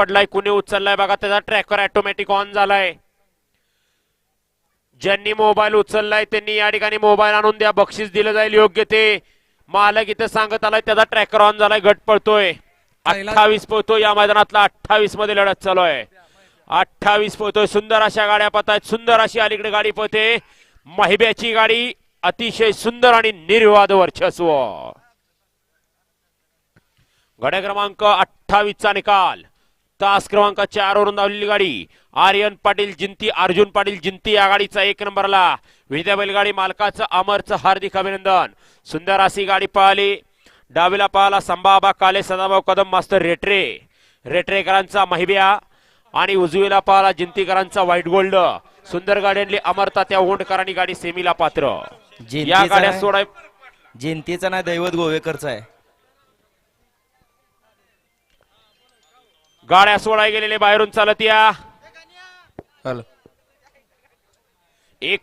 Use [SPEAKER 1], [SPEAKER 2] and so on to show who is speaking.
[SPEAKER 1] पडलाय कुणी उचललाय बघा त्याचा ट्रॅकर ऑटोमॅटिक ऑन झालाय. ज्यांनी मोबाईल उचललाय त्यांनी या ठिकाणी मोबाईल आणून द्या बक्षीस दिलं जाईल योग्य ते. मालक इथं सांगत आलाय त्याचा ट्रॅकर ऑन झालाय गट
[SPEAKER 2] पहिला-
[SPEAKER 1] अठ्ठावीस पोहतोय या मैदानातला अठ्ठावीसमध्ये लढत चालू आहे. अठ्ठावीस पोहतोय सुंदर अशा गाड्या पळतायत सुंदर अशी अलीकडे गाडी पळते. महिब्याची गाडी अतिशय सुंदर आणि निर्वाद वर्चस्व. गड्या क्रमांक अठ्ठावीस चा निकाल. तास क्रमांक चार वरून धावलेली गाडी. आर्यन पाटील जिंती अर्जुन पाटील जिंती या गाडीचा एक नंबरला. विद्या बैलगाडी मालकाचं अमरचं हार्दिक अभिनंदन. सुंदर अशी गाडी पळाली डावीला पळाला संभाबा काले सदाभाऊ कदम मास्तर रेटरे. रेटरेकरांचा महिब्या. आणि उजवीला पळाला जिंतीकरांचा व्हाईट गोल्ड. सुंदर गाडी आणली अमरता त्या ओंडकरांनी गाडी सेमीला पात्र. या गाड्या सोडाय
[SPEAKER 3] जिंतीचा नाही दैवत गोवेकरचा आहे.
[SPEAKER 1] गाड्या सोडाय गेलेले बाहेरून चालत या.
[SPEAKER 2] हॅलो
[SPEAKER 1] एक